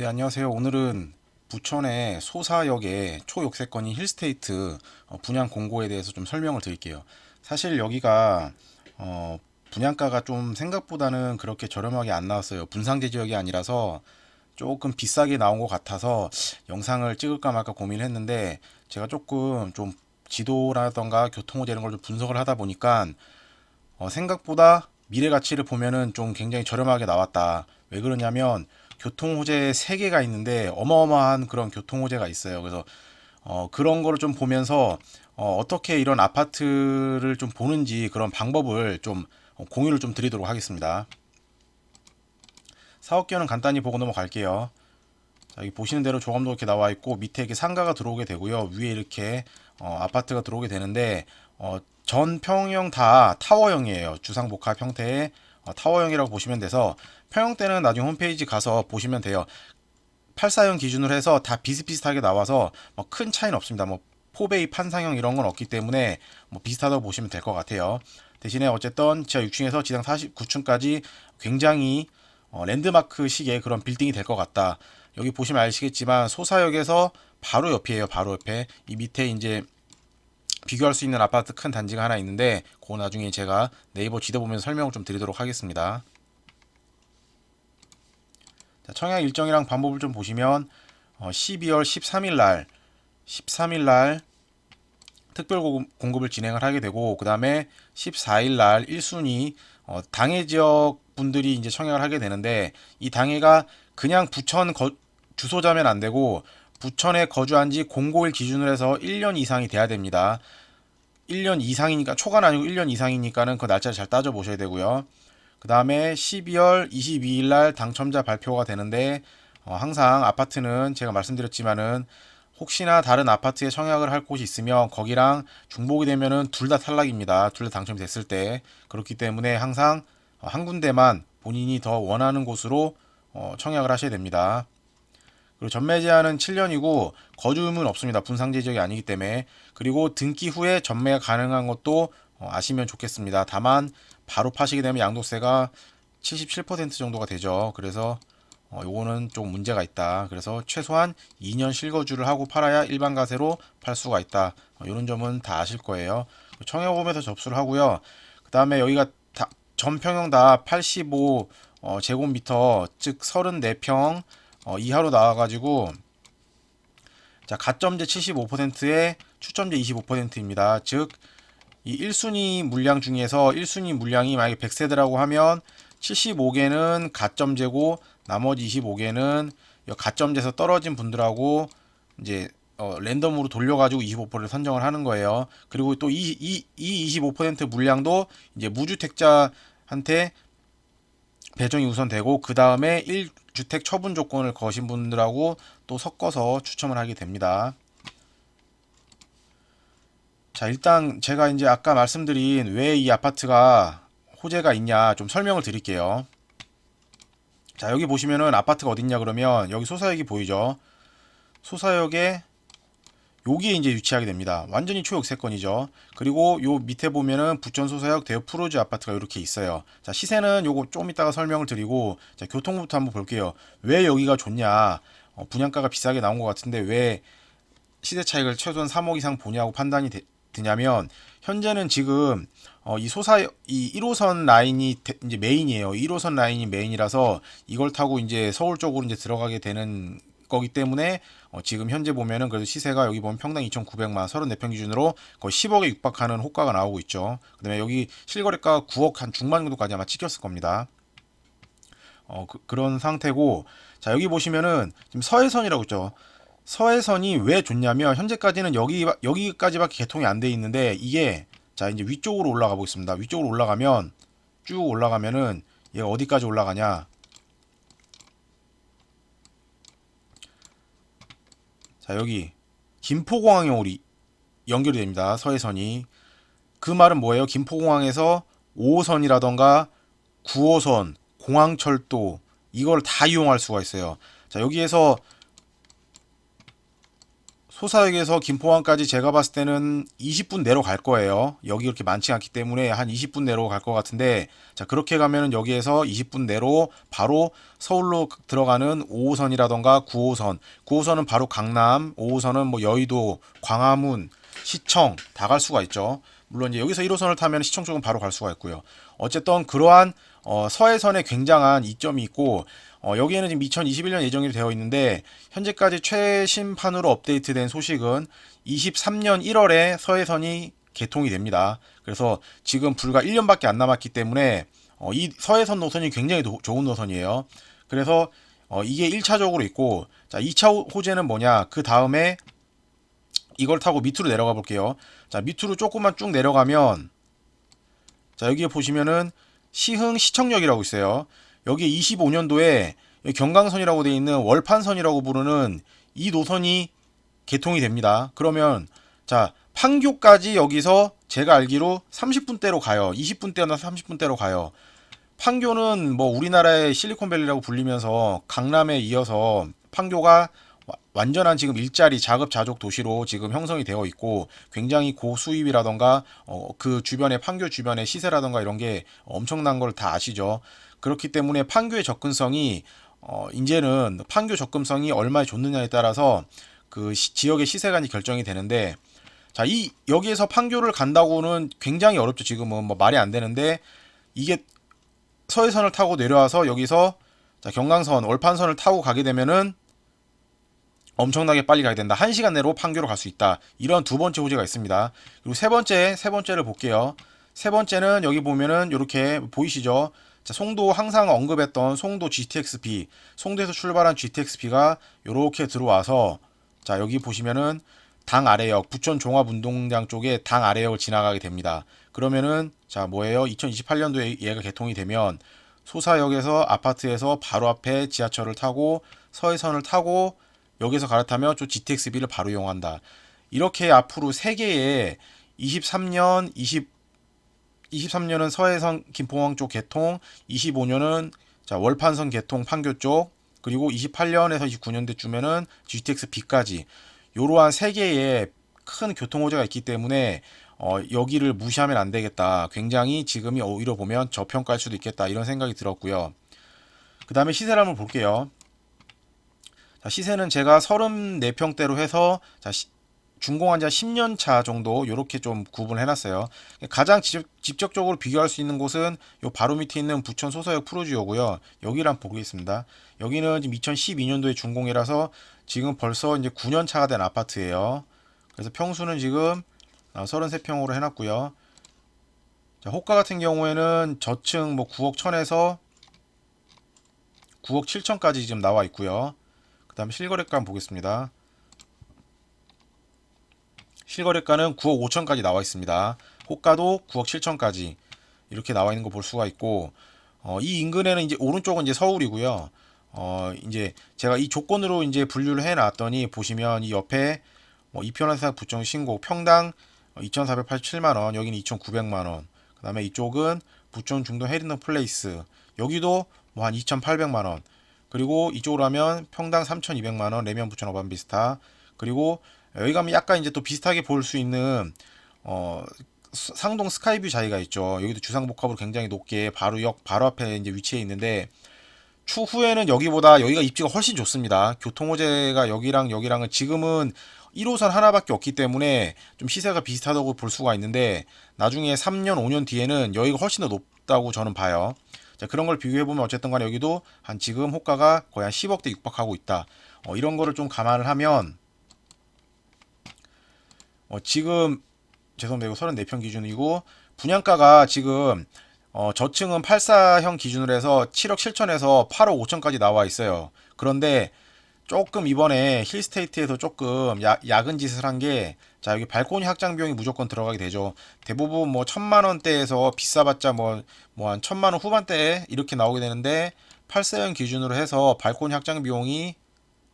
네, 안녕하세요. 오늘은 부천의 소사역의 초역세권인 힐스테이트 어, 분양 공고에 대해서 좀 설명을 드릴게요. 사실 여기가 어, 분양가가 좀 생각보다는 그렇게 저렴하게 안 나왔어요. 분상제 지역이 아니라서 조금 비싸게 나온 것 같아서 영상을 찍을까 말까 고민을 했는데 제가 조금 좀 지도라던가 교통호재 이런 걸 좀 분석을 하다 보니까 어, 생각보다 미래 가치를 보면은 좀 굉장히 저렴하게 나왔다. 왜 그러냐면 교통 호재 세 개가 있는데 어마어마한 그런 교통 호재가 있어요. 그래서 어, 그런 거를 좀 보면서 어, 어떻게 이런 아파트를 좀 보는지 그런 방법을 좀 어, 공유를 좀 드리도록 하겠습니다. 사업계는 간단히 보고 넘어갈게요. 자, 여기 보시는 대로 조감도 이렇게 나와 있고 밑에 이렇게 상가가 들어오게 되고요. 위에 이렇게 어, 아파트가 들어오게 되는데 어, 전 평형 다 타워형이에요. 주상복합 형태의 어, 타워형이라고 보시면 돼서 평형 때는 나중에 홈페이지 가서 보시면 돼요. 84형 기준으로 해서 다 비슷비슷하게 나와서 뭐 큰 차이는 없습니다. 뭐 포베이 판상형 이런 건 없기 때문에 뭐 비슷하다고 보시면 될 것 같아요. 대신에 어쨌든 지하 6층에서 지상 49층까지 굉장히 어, 랜드마크식의 그런 빌딩이 될 것 같다. 여기 보시면 아시겠지만 소사역에서 바로 옆이에요. 바로 옆에 이 밑에 이제 비교할 수 있는 아파트 큰 단지가 하나 있는데 그거 나중에 제가 네이버 지도 보면서 설명을 좀 드리도록 하겠습니다. 자, 청약 일정이랑 방법을 좀 보시면 어, 12월 13일 날 13일 날 특별 공급- 공급을 진행을 하게 되고 그 다음에 14일 날 1순위 어, 당해 지역 분들이 이제 청약을 하게 되는데 이 당해가 그냥 부천 거- 주소자면 안 되고 부천에 거주한 지 공고일 기준으로 해서 1년 이상이 돼야 됩니다. 1년 이상이니까 초간 아니고 1년 이상이니까는 그 날짜를 잘 따져 보셔야 되고요. 그 다음에 12월 22일 날 당첨자 발표가 되는데 어, 항상 아파트는 제가 말씀드렸지만은 혹시나 다른 아파트에 청약을 할 곳이 있으면 거기랑 중복이 되면은 둘 다 탈락입니다. 둘 다 당첨이 됐을 때 그렇기 때문에 항상 어, 한 군데만 본인이 더 원하는 곳으로 어, 청약을 하셔야 됩니다. 그리고 전매 제한은 7년이고 거주 의무는 없습니다. 분상제 지역이 아니기 때문에 그리고 등기 후에 전매가 가능한 것도 어, 아시면 좋겠습니다. 다만 바로 파시게 되면 양도세가 77% 정도가 되죠. 그래서 어, 요거는 좀 문제가 있다. 그래서 최소한 2년 실거주를 하고 팔아야 일반 가세로 팔 수가 있다. 어, 이런 점은 다 아실 거예요. 청약홈에서 접수를 하고요. 그 다음에 여기가 다, 전평형 다 85 어, 제곱미터 즉 34평 어, 이하로 나와가지고 자 가점제 75%에 추첨제 25%입니다. 즉 이 1순위 물량 중에서 1순위 물량이 만약에 100세대라고 하면 75개는 가점제고 나머지 25개는 가점제에서 떨어진 분들하고 이제 어, 랜덤으로 돌려가지고 25%를 선정을 하는 거예요. 그리고 또 이 이 이 25% 물량도 이제 무주택자한테 배정이 우선 되고 그 다음에 1주택 처분 조건을 거신 분들하고 또 섞어서 추첨을 하게 됩니다. 자 일단 제가 이제 아까 말씀드린 왜 이 아파트가 호재가 있냐 좀 설명을 드릴게요. 자 여기 보시면은 아파트가 어딨냐 그러면 여기 소사역이 보이죠. 소사역에 여기에 이제 위치하게 됩니다. 완전히 초역세권이죠. 그리고 요 밑에 보면은 부천 소사역 대여 프로즈 아파트가 이렇게 있어요. 자 시세는 요거 좀 이따가 설명을 드리고 자 교통부터 한번 볼게요. 왜 여기가 좋냐? 어, 분양가가 비싸게 나온 것 같은데 왜 시세 차익을 최소한 3억 이상 보냐고 판단이 되, 드냐면 현재는 지금 어, 이 소사 이 1호선 라인이 대- 이제 메인이에요. 1호선 라인이 메인이라서 이걸 타고 이제 서울 쪽으로 이제 들어가게 되는 거기 때문에 어, 지금 현재 보면은 그래도 시세가 여기 보면 평당 2,900만 34평 기준으로 거의 10억에 육박하는 호가가 나오고 있죠. 그다음에 여기 실거래가 9억 한 중반 정도까지 아마 찍혔을 겁니다. 어, 그, 런 상태고 자 여기 보시면은 지금 서해선이라고 있죠. 서해선이 왜 좋냐면 현재까지는 여기 여기까지밖에 개통이 안 돼 있는데 이게 자 이제 위쪽으로 올라가 보겠습니다. 위쪽으로 올라가면 쭉 올라가면은 얘가 어디까지 올라가냐? 자 여기 김포공항에 우리 연결이 됩니다. 서해선이 그 말은 뭐예요? 김포공항에서 5호선이라던가 9호선, 공항철도 이걸 다 이용할 수가 있어요. 자 여기에서 소사역에서 김포항까지 제가 봤을 때는 20분 내로 갈 거예요. 여기 이렇게 많지 않기 때문에 한 20분 내로 갈 것 같은데 자 그렇게 가면은 여기에서 20분 내로 바로 서울로 들어가는 5호선이라던가 9호선 9호선은 바로 강남 5호선은 뭐 여의도 광화문 시청 다 갈 수가 있죠. 물론 이제 여기서 1호선을 타면 시청 쪽은 바로 갈 수가 있고요. 어쨌든 그러한 어, 서해선에 굉장한 이점이 있고 어, 여기에는 지금 2021년 예정이 되어 있는데 현재까지 최신판으로 업데이트된 소식은 23년 1월에 서해선이 개통이 됩니다. 그래서 지금 불과 1년밖에 안 남았기 때문에 어, 이 서해선 노선이 굉장히 도, 좋은 노선이에요. 그래서 어, 이게 1차적으로 있고 자 2차 호재는 뭐냐 그 다음에 이걸 타고 밑으로 내려가 볼게요. 자 밑으로 조금만 쭉 내려가면 자 여기에 보시면은 시흥 시청역이라고 있어요. 여기 25년도에 경강선이라고 되어 있는 월판선이라고 부르는 이 노선이 개통이 됩니다. 그러면 자 판교까지 여기서 제가 알기로 30분대로 가요. 20분대나 30분대로 가요. 판교는 뭐 우리나라의 실리콘밸리라고 불리면서 강남에 이어서 판교가 와- 완전한 지금 일자리 자급자족 도시로 지금 형성이 되어 있고 굉장히 고수입이라던가 어, 그 주변에 판교 주변의 시세라던가 이런 게 엄청난 걸 다 아시죠. 그렇기 때문에 판교의 접근성이 어, 이제는 판교 접근성이 얼마나 좋느냐에 따라서 그 시- 지역의 시세가 이제 결정이 되는데 자, 이 여기에서 판교를 간다고는 굉장히 어렵죠. 지금은 뭐 말이 안 되는데 이게 서해선을 타고 내려와서 여기서 자, 경강선, 월판선을 타고 가게 되면은 엄청나게 빨리 가야 된다. 1시간 내로 판교로 갈 수 있다. 이런 두 번째 호재가 있습니다. 그리고 세 번째, 세 번째를 볼게요. 세 번째는 여기 보면은 이렇게 보이시죠? 자, 송도 항상 언급했던 송도 GTX-B, 송도에서 출발한 GTX-B가 이렇게 들어와서 자, 여기 보시면은 당 아래역, 부천 종합운동장 쪽에 당 아래역을 지나가게 됩니다. 그러면은 자, 뭐예요? 2028년도에 얘가 개통이 되면 소사역에서 아파트에서 바로 앞에 지하철을 타고 서해선을 타고 여기서 갈아타면 저 GTX-B를 바로 이용한다. 이렇게 앞으로 세 개의 23년, 20 23년은 서해선 김포항 쪽 개통, 25년은 자 월판선 개통 판교 쪽, 그리고 28년에서 29년대쯤에는 GTX B까지 이러한 세 개의 큰 교통 호재가 있기 때문에 어, 여기를 무시하면 안 되겠다. 굉장히 지금이 오히려 보면 저평가할 수도 있겠다. 이런 생각이 들었고요. 그 다음에 시세를 한번 볼게요. 자, 시세는 제가 34평대로 해서 자, 시- 준공한 지 10년 차 정도 이렇게 좀 구분을 해놨어요. 가장 직, 직접 적으로 비교할 수 있는 곳은 요 바로 밑에 있는 부천 소서역 프로지오고요. 여기를 한번 보겠습니다. 여기는 지금 2012년도에 준공이라서 지금 벌써 이제 9년 차가 된 아파트예요. 그래서 평수는 지금 33평으로 해 놨고요. 자, 호가 같은 경우에는 저층 뭐 9억 1000에서 9억 7천까지 지금 나와 있고요. 그 다음에 실거래가 보겠습니다. 실거래가는 9억 5천까지 나와 있습니다. 호가도 9억 7천까지 이렇게 나와 있는 거 볼 수가 있고 어, 이 인근에는 이제 오른쪽은 이제 서울이고요. 어, 이제 제가 이 조건으로 이제 분류를 해 놨더니 보시면 이 옆에 뭐 이편한사 부정 신고 평당 2,487만 원, 여기는 2,900만 원. 그다음에 이쪽은 부천 중도 헤리너 플레이스. 여기도 뭐 한 2,800만 원. 그리고 이쪽으로 하면 평당 3,200만 원, 레미안 부천 어반 비스타. 그리고 여기 가면 약간 이제 또 비슷하게 볼 수 있는 어 스- 상동 스카이뷰 자리가 있죠. 여기도 주상복합으로 굉장히 높게 바로 역 바로 앞에 이제 위치해 있는데 추후에는 여기보다 여기가 입지가 훨씬 좋습니다. 교통 호재가 여기랑 여기랑은 지금은 1호선 하나밖에 없기 때문에 좀 시세가 비슷하다고 볼 수가 있는데 나중에 3년, 5년 뒤에는 여기가 훨씬 더 높다고 저는 봐요. 자, 그런 걸 비교해 보면 어쨌든 간에 여기도 한 지금 호가가 거의 한 10억대 육박하고 있다. 어, 이런 거를 좀 감안을 하면 어, 지금 죄송합니다. 이거 34평 기준이고 분양가가 지금 어, 저층은 84형 기준으로 해서 7억 7천에서 8억 5천까지 나와 있어요. 그런데 조금 이번에 힐스테이트에서 조금 야, 야근 짓을 한 게 자 여기 발코니 확장 비용이 무조건 들어가게 되죠. 대부분 뭐 천만 원대에서 비싸봤자 뭐 뭐 한 천만 원 후반대 이렇게 나오게 되는데 84형 기준으로 해서 발코니 확장 비용이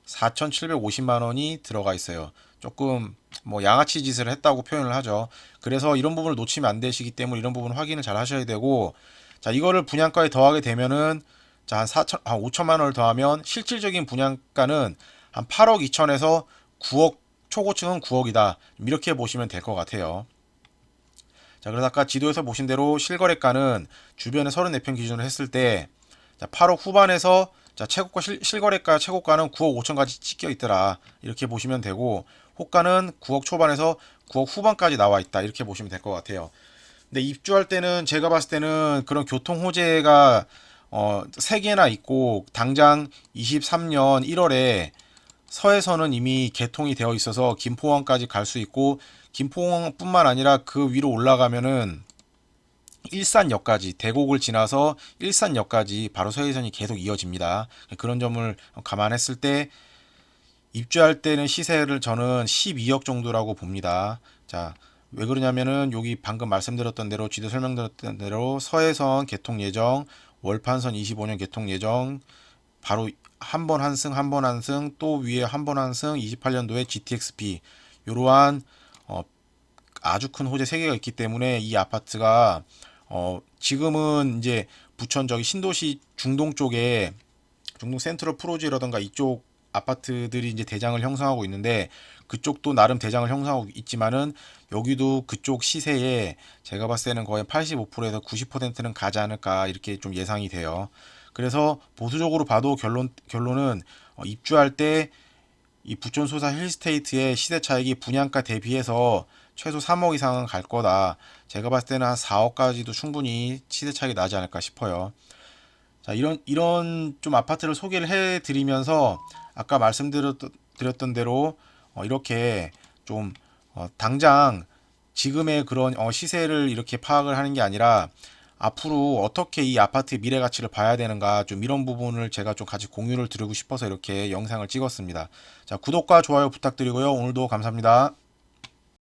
4,750만 원이 들어가 있어요. 조금 뭐 양아치 짓을 했다고 표현을 하죠. 그래서 이런 부분을 놓치면 안 되시기 때문에 이런 부분 확인을 잘 하셔야 되고 자 이거를 분양가에 더하게 되면은 자 한 4천 한 5천만 원을 더하면 실질적인 분양가는 한 8억 2천에서 9억 초고층은 9억이다. 이렇게 보시면 될 것 같아요. 자, 그래서 아까 지도에서 보신 대로 실거래가는 주변에 34평 기준으로 했을 때 자, 8억 후반에서 자, 최고가 실, 실거래가 최고가는 9억 5천까지 찍혀 있더라. 이렇게 보시면 되고 호가는 9억 초반에서 9억 후반까지 나와 있다. 이렇게 보시면 될 것 같아요. 근데 입주할 때는 제가 봤을 때는 그런 교통 호재가 어, 3개나 있고 당장 23년 1월에 서해선은 이미 개통이 되어 있어서 김포항까지 갈 수 있고 김포항뿐만 아니라 그 위로 올라가면은 일산역까지 대곡을 지나서 일산역까지 바로 서해선이 계속 이어집니다. 그런 점을 감안했을 때 입주할 때는 시세를 저는 12억 정도라고 봅니다. 자, 왜 그러냐면은 여기 방금 말씀드렸던 대로 지도 설명드렸던 대로 서해선 개통 예정, 월판선 25년 개통 예정, 바로 한 번 한 승, 한 번 한 승, 또 위에 한 번 한 승, 28년도에 GTXP 이러한 어, 아주 큰 호재 세 개가 있기 때문에 이 아파트가 어, 지금은 이제 부천 저기 신도시 중동 쪽에 중동 센트럴 프로지라던가 이쪽 아파트들이 이제 대장을 형성하고 있는데 그쪽도 나름 대장을 형성하고 있지만은 여기도 그쪽 시세에 제가 봤을 때는 거의 85%에서 90%는 가지 않을까 이렇게 좀 예상이 돼요. 그래서 보수적으로 봐도 결론 결론은 어, 입주할 때 이 부천 소사 힐스테이트의 시세 차익이 분양가 대비해서 최소 3억 이상은 갈 거다. 제가 봤을 때는 한 4억까지도 충분히 시세 차익이 나지 않을까 싶어요. 자, 이런 이런 좀 아파트를 소개를 해 드리면서 아까 말씀드렸던 대로 어, 이렇게 좀 어, 당장 지금의 그런 어, 시세를 이렇게 파악을 하는 게 아니라 앞으로 어떻게 이 아파트의 미래 가치를 봐야 되는가 좀 이런 부분을 제가 좀 같이 공유를 드리고 싶어서 이렇게 영상을 찍었습니다. 자, 구독과 좋아요 부탁드리고요. 오늘도 감사합니다.